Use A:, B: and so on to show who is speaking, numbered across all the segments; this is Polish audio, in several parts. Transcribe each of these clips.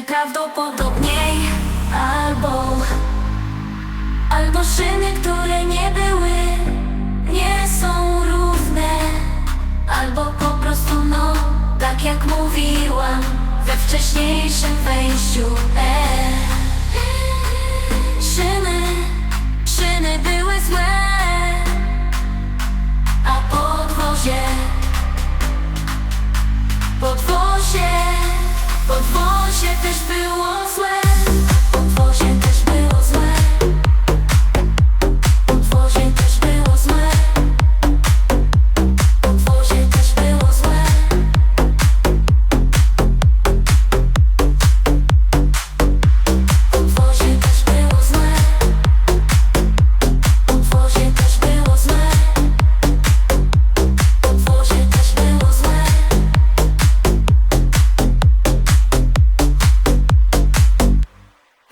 A: Najprawdopodobniej albo Albo szyny, które nie były Nie są równe Albo po prostu no Tak jak mówiłam We wcześniejszym wejściu e.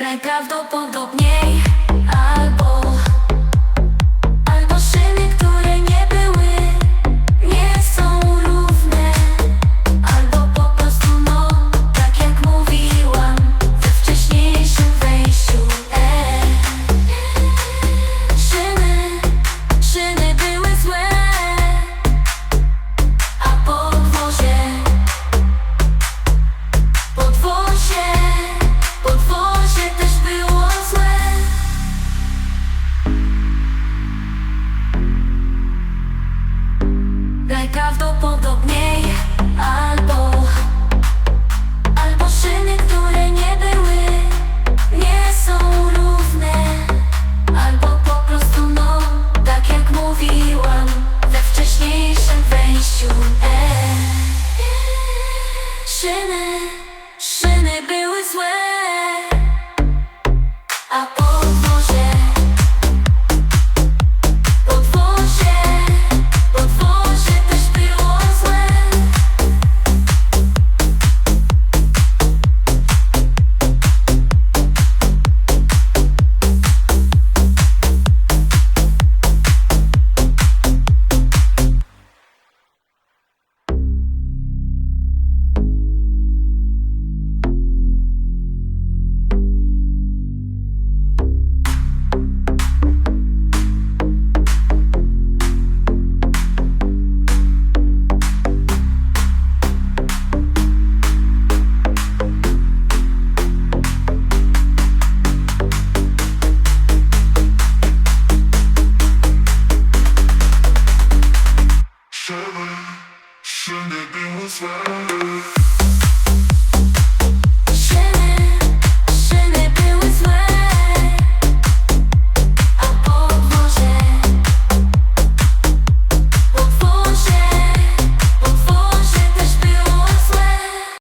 A: najprawdopodobniej, ale... Música